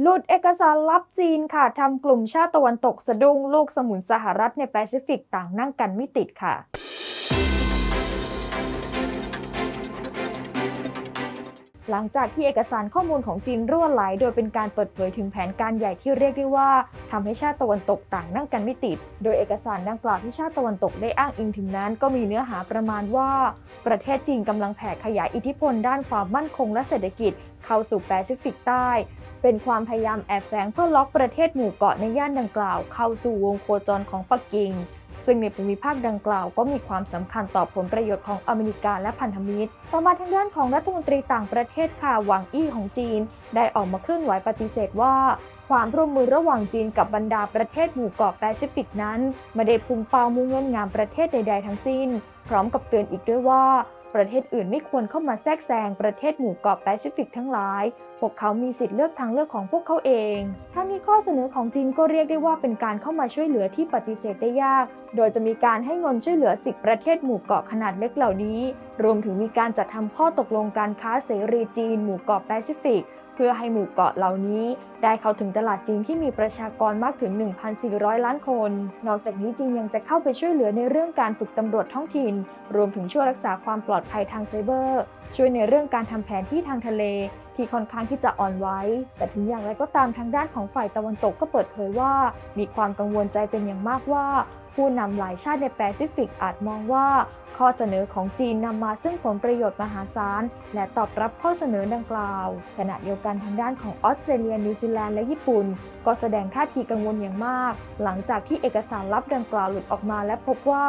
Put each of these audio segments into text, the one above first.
หลุดเอกสารลับจีนค่ะทำกลุ่มชาติตะวันตกสะดุ้งลูกสมุนสหรัฐในแปซิฟิกต่างนั่งกันไม่ติดค่ะ หลังจากที่เอกสารข้อมูลของจีนรั่วไหล โดยเป็นการเปิดเผยถึงแผนการใหญ่ที่เรียกได้ว่าทำให้ชาติตะวันตกต่างนั่งกันไม่ติด โดยเอกสารดังกล่าวที่ชาติตะวันตกได้อ้างอิงถึงนั้น ก็มีเนื้อหาประมาณว่า ประเทศจีนกำลังแผ่ขยายอิทธิพลด้านความมั่นคงและเศรษฐกิจ เข้าสู่แปซิฟิกใต้ เป็นความพยายามแอบแฝงเพื่อล็อกประเทศหมู่เกาะในย่านดังกล่าว เข้าสู่วงโคจรของปักกิ่ง ซึ่งในภูมิภาคดังกล่าวก็มีความสำคัญต่อผลประโยชน์ของอเมริกาและพันธมิตร ต่อมาทางด้านของรัฐมนตรีต่างประเทศค่ะหวังอี้ของจีน ได้ออกมาเคลื่อนไหวปฏิเสธว่า ความร่วมมือระหว่างจีนกับบรรดาประเทศหมู่เกาะแปซิฟิกนั้นไม่ได้พุ่งเป้ามุ่งเงินงามประเทศใด ๆ ทั้งสิ้น พร้อมกับเตือนอีกด้วยว่า ประเทศอื่นไม่ควรเข้ามาแทรกแซงประเทศหมู่เกาะแปซิฟิกทั้งหลาย พวกเขามีสิทธิ์เลือกทางเลือกของพวกเขาเอง ทั้งนี้ข้อเสนอของจีนก็เรียกได้ว่าเป็นการเข้ามาช่วยเหลือที่ปฏิเสธได้ยาก โดยจะมีการให้เงินช่วยเหลือ 10 ประเทศหมู่เกาะขนาดเล็กเหล่านี้ รวมถึงมีการจัดทำข้อตกลงการค้าเสรีจีนหมู่เกาะแปซิฟิก พื่อให้หมู่เกาะเหล่านี้ ได้เข้าถึงตลาดจีนที่มีประชากรมากถึง 1,400 ล้านคน นอกจากนี้จีนยังจะเข้าไปช่วยเหลือในเรื่องการฝึกตำรวจท้องถิ่น รวมถึงช่วยรักษาความปลอดภัยทางไซเบอร์ ช่วยในเรื่องการทำแผนที่ทางทะเลที่ค่อนข้างที่จะอ่อนไหวแต่ถึงอย่างไรก็ตามทางด้านของฝ่ายตะวันตกก็เปิดเผยว่า มีความกังวลใจเป็นอย่างมากว่า ผู้นำหลายชาติในแปซิฟิกอาจมองว่า ข้อเสนอของจีนนำมาซึ่งผลประโยชน์มหาศาล และตอบรับข้อเสนอดังกล่าว ขณะเดียวกันทางด้านของออสเตรเลีย นิวซีแลนด์และญี่ปุ่น ก็แสดงท่าทีกังวลอย่างมาก หลังจากที่เอกสารลับดังกล่าวหลุดออกมาและพบว่า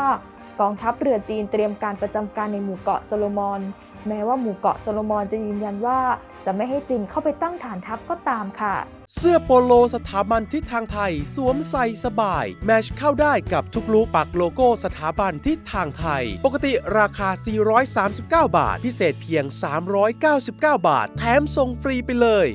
กองทัพเรือจีนเตรียมการประจำการในหมู่เกาะโซโลมอน แม้ว่าหมู่เกาะโซโลมอนจะยืนยันว่า จะไม่ให้จีนเข้าไปตั้งฐานทัพก็ตามค่ะ เสื้อโปโลสถาบันทิศทางไทย สวมใส่สบาย แมชเข้าได้กับทุกลุกปักโลโก้สถาบันทิศทางไทย ปกติราคา 439 บาท พิเศษเพียง 399 บาท แถมส่งฟรีไปเลย